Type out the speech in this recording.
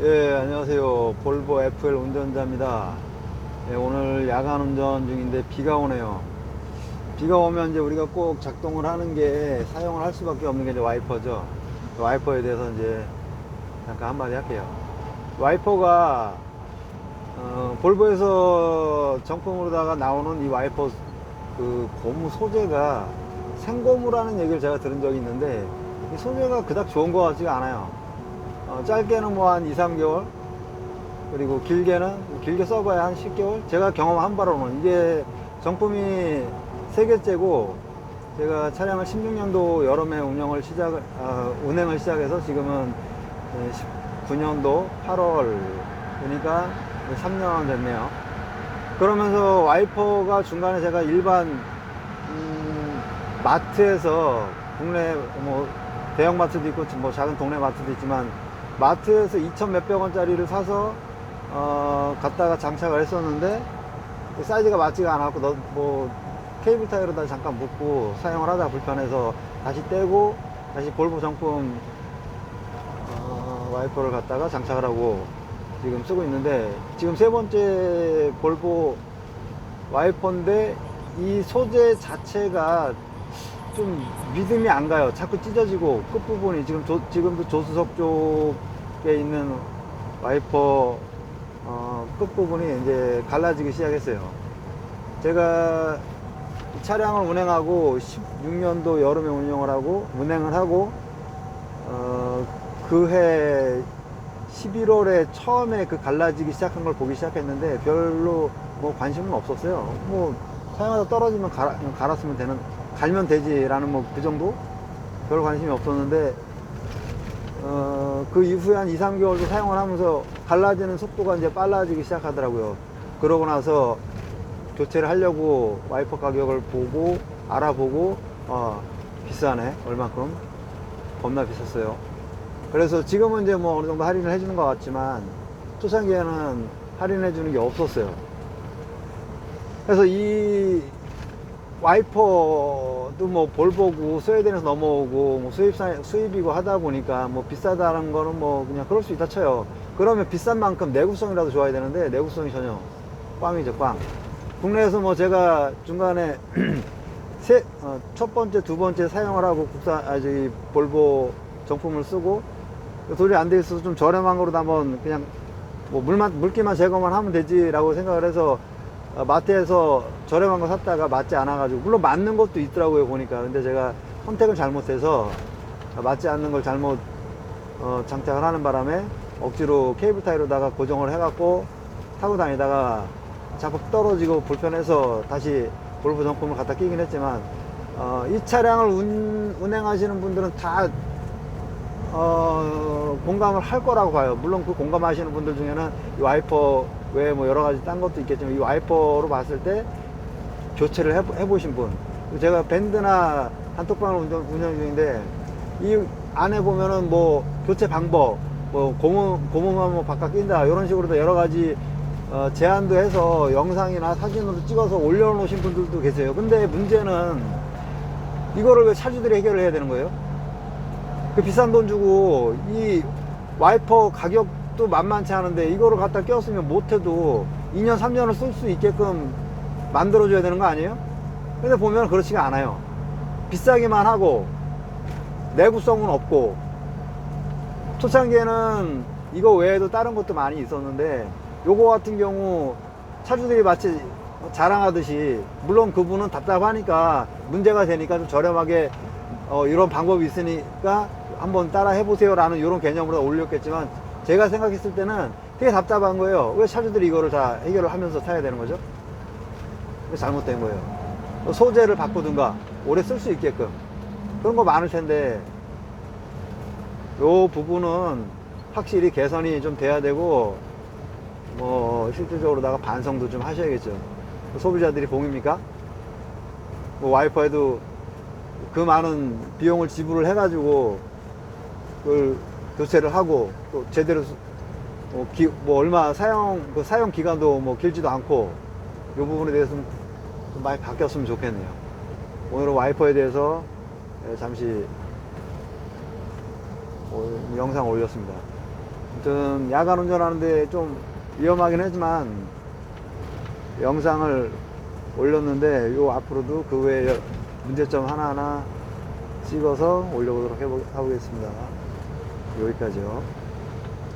예, 안녕하세요. 볼보 FL 운전자입니다. 예, 오늘 야간 운전 중인데 비가 오네요. 비가 오면 이제 우리가 꼭 작동을 하는 게 사용을 할 수밖에 없는 게 이제 와이퍼죠. 그 와이퍼에 대해서 이제 잠깐 한마디 할게요. 와이퍼가 어, 볼보에서 정품으로다가 나오는 이 와이퍼 그 고무 소재가 생고무라는 얘기를 제가 들은 적이 있는데 이 소재가 그닥 좋은 것 같지가 않아요. 어, 짧게는 뭐 한 2, 3개월 그리고 길게는 길게 써봐야 한 10개월? 제가 경험한 바로는 이게 정품이 세 개째고 제가 차량을 16년도 여름에 운영을 시작 어, 운행을 시작해서 지금은 19년도 8월 그러니까 3년 됐네요. 그러면서 와이퍼가 중간에 제가 일반 음, 마트에서 국내 뭐 대형 마트도 있고 뭐 작은 동네 마트도 있지만 마트에서 2천 몇백 원짜리를 사서 어 갖다가 장착을 했었는데 사이즈가 맞지가 않았고 너, 뭐 케이블 타이로다 잠깐 묶고 사용을 하다 불편해서 다시 떼고 다시 볼보 정품 어, 와이퍼를 갖다가 장착을 하고 지금 쓰고 있는데 지금 세 번째 볼보 와이퍼인데 이 소재 자체가 좀 믿음이 안 가요. 자꾸 찢어지고 끝부분이 지금 조, 지금도 조수석 쪽에 있는 와이퍼 어, 끝부분이 이제 갈라지기 시작했어요. 제가 이 차량을 운행하고 16년도 여름에 운영을 하고 운행을 하고 어, 그해 11월에 처음에 그 갈라지기 시작한 걸 보기 시작했는데 별로 뭐 관심은 없었어요. 뭐 사용하다 떨어지면 갈아, 갈았으면 되는 갈면 되지라는 뭐 그 정도 별 관심이 없었는데 어, 그 이후에 한 2, 3개월도 사용을 하면서 갈라지는 속도가 이제 빨라지기 시작하더라고요. 그러고 나서 교체를 하려고 와이퍼 가격을 보고 알아보고 어, 비싸네 얼마큼 겁나 비쌌어요. 그래서 지금은 이제 뭐 어느 정도 할인을 해주는 것 같지만 초창기에는 할인해 주는 게 없었어요. 그래서 이 와이퍼도 뭐 볼보고 스웨덴에서 넘어오고 뭐 수입사, 수입이고 하다 보니까 뭐 비싸다는 거는 뭐 그냥 그럴 수 있다 쳐요. 그러면 비싼 만큼 내구성이라도 좋아야 되는데 내구성이 전혀 꽝이죠, 꽝. 국내에서 뭐 제가 중간에 세, 어, 첫 번째, 두 번째 사용을 하고 국산, 아, 저기 볼보 정품을 쓰고 도저히 안 돼 있어서 좀 저렴한 거로 한번 그냥 뭐 물만, 물기만 제거만 하면 되지라고 생각을 해서 어, 마트에서 저렴한 거 샀다가 맞지 않아가지고 물론 맞는 것도 있더라고요 보니까 근데 제가 선택을 잘못해서 맞지 않는 걸 잘못 어, 장착을 하는 바람에 억지로 케이블 타이로다가 고정을 해갖고 타고 다니다가 자꾸 떨어지고 불편해서 다시 볼보 정품을 갖다 끼긴 했지만 어, 이 차량을 운, 운행하시는 분들은 다 어, 공감을 할 거라고 봐요. 물론 그 공감하시는 분들 중에는 이 와이퍼 외에 뭐 여러 가지 딴 것도 있겠지만 이 와이퍼로 봤을 때 교체를 해, 보 신 분. 제가 밴드나 단톡방을 운전, 운영 중인데 이 안에 보면은 뭐 교체 방법, 뭐 고무, 고무만 뭐 바깥 낀다 이런 식으로도 여러 가지 어, 제안도 해서 영상이나 사진으로 찍어서 올려놓으신 분들도 계세요. 근데 문제는 이거를 왜 차주들이 해결을 해야 되는 거예요? 그 비싼 돈 주고 이 와이퍼 가격 도 만만치 않은데 이거를 갖다 꼈으면 못해도 2년 3년을 쓸 수 있게끔 만들어줘야 되는 거 아니에요? 근데 보면 그렇지가 않아요 비싸기만 하고 내구성은 없고 초창기에는 이거 외에도 다른 것도 많이 있었는데 요거 같은 경우 차주들이 마치 자랑하듯이 물론 그분은 답답하니까 문제가 되니까 좀 저렴하게 어, 이런 방법이 있으니까 한번 따라 해보세요 라는 이런 개념으로 올렸겠지만 제가 생각했을 때는 되게 답답한 거예요. 왜 차주들이 이거를 다 해결을 하면서 타야 되는 거죠? 잘못된 거예요. 소재를 바꾸든가 오래 쓸 수 있게끔 그런 거 많을 텐데 요 부분은 확실히 개선이 좀 돼야 되고 뭐 실질적으로다가 반성도 좀 하셔야겠죠. 소비자들이 봉입니까? 뭐 와이퍼에도 그 많은 비용을 지불을 해가지고 그걸 교체를 하고 또 제대로 수- 뭐, 기- 뭐 얼마 사용 그 사용 기간도 뭐 길지도 않고 이 부분에 대해서 좀, 좀 많이 바뀌었으면 좋겠네요. 오늘은 와이퍼에 대해서 예, 잠시 어, 영상 올렸습니다. 아무튼 야간 운전하는데 좀 위험하긴 하지만 영상을 올렸는데 요 앞으로도 그 외에 문제점 하나하나 찍어서 올려보도록 해보, 해보겠습니다. 여기까지요.